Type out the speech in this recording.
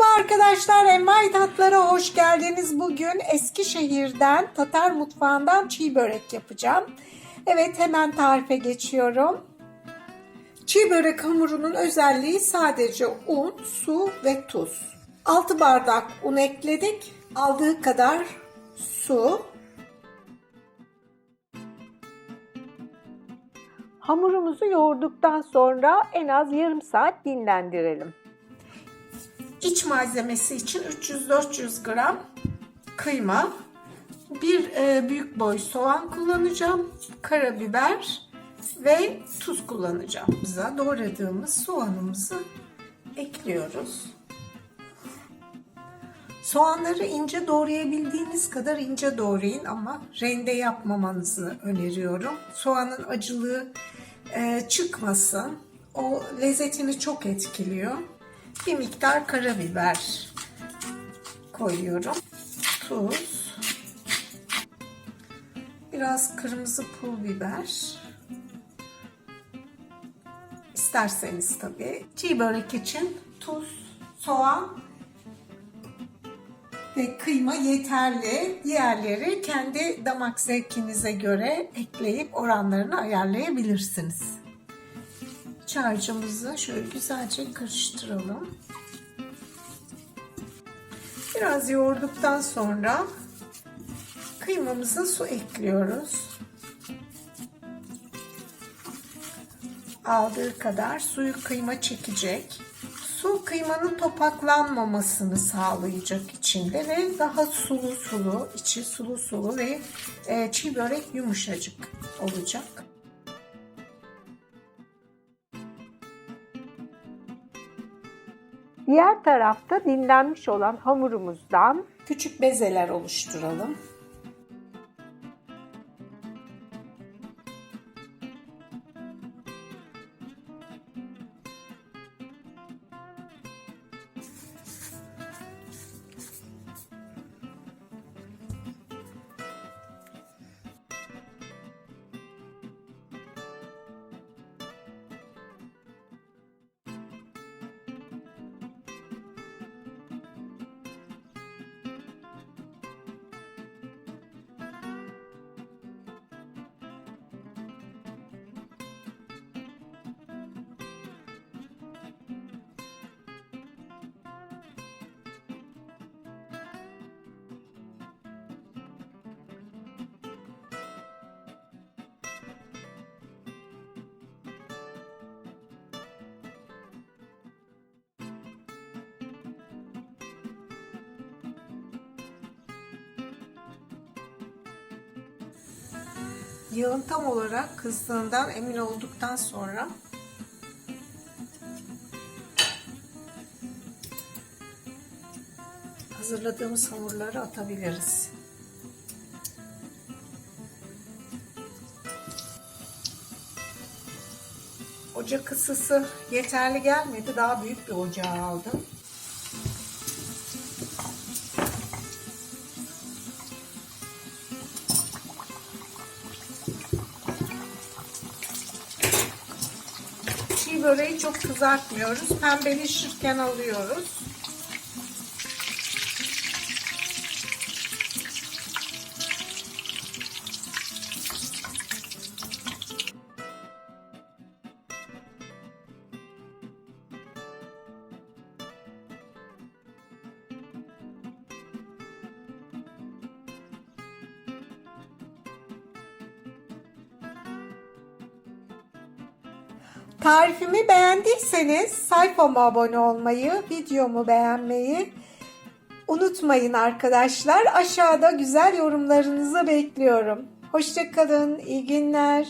Merhaba arkadaşlar, Envai Tatlara hoş geldiniz. Bugün Eskişehir'den, Tatar mutfağından çiğ börek yapacağım. Evet, hemen tarife geçiyorum. Çiğ börek hamurunun özelliği sadece un, su ve tuz. 6 bardak un ekledik. Aldığı kadar su. Hamurumuzu yoğurduktan sonra en az yarım saat dinlendirelim. İç malzemesi için 300-400 gram kıyma, bir e, büyük boy soğan kullanacağım, karabiber ve tuz kullanacağım. Bize doğradığımız soğanımızı ekliyoruz. Soğanları ince doğrayabildiğiniz kadar ince doğrayın ama rende yapmamanızı öneriyorum. Soğanın acılığı e, çıkmasın. O lezzetini çok etkiliyor. Bir miktar karabiber koyuyorum. Tuz. Biraz kırmızı pul biber. İsterseniz tabii. Çiğ börek için tuz, soğan ve kıyma yeterli. Diğerleri kendi damak zevkinize göre ekleyip oranlarını ayarlayabilirsiniz. İç harcımızı şöyle güzelce karıştıralım. Biraz yoğurduktan sonra kıymamıza su ekliyoruz. Aldığı kadar suyu kıyma çekecek. Su kıymanın topaklanmamasını sağlayacak içinde ve daha sulu sulu, içi sulu sulu ve e, çiğ börek yumuşacık olacak. Diğer tarafta dinlenmiş olan hamurumuzdan küçük bezeler oluşturalım. Yağın tam olarak kızdığından emin olduktan sonra hazırladığımız hamurları atabiliriz. Ocak ısısı yeterli gelmedi. Daha büyük bir ocağı aldım. Çiğ böreği çok kızartmıyoruz. Pembeleşirken alıyoruz. Tarifimi beğendiyseniz sayfama abone olmayı, videomu beğenmeyi unutmayın arkadaşlar. Aşağıda güzel yorumlarınızı bekliyorum. Hoşçakalın, iyi günler.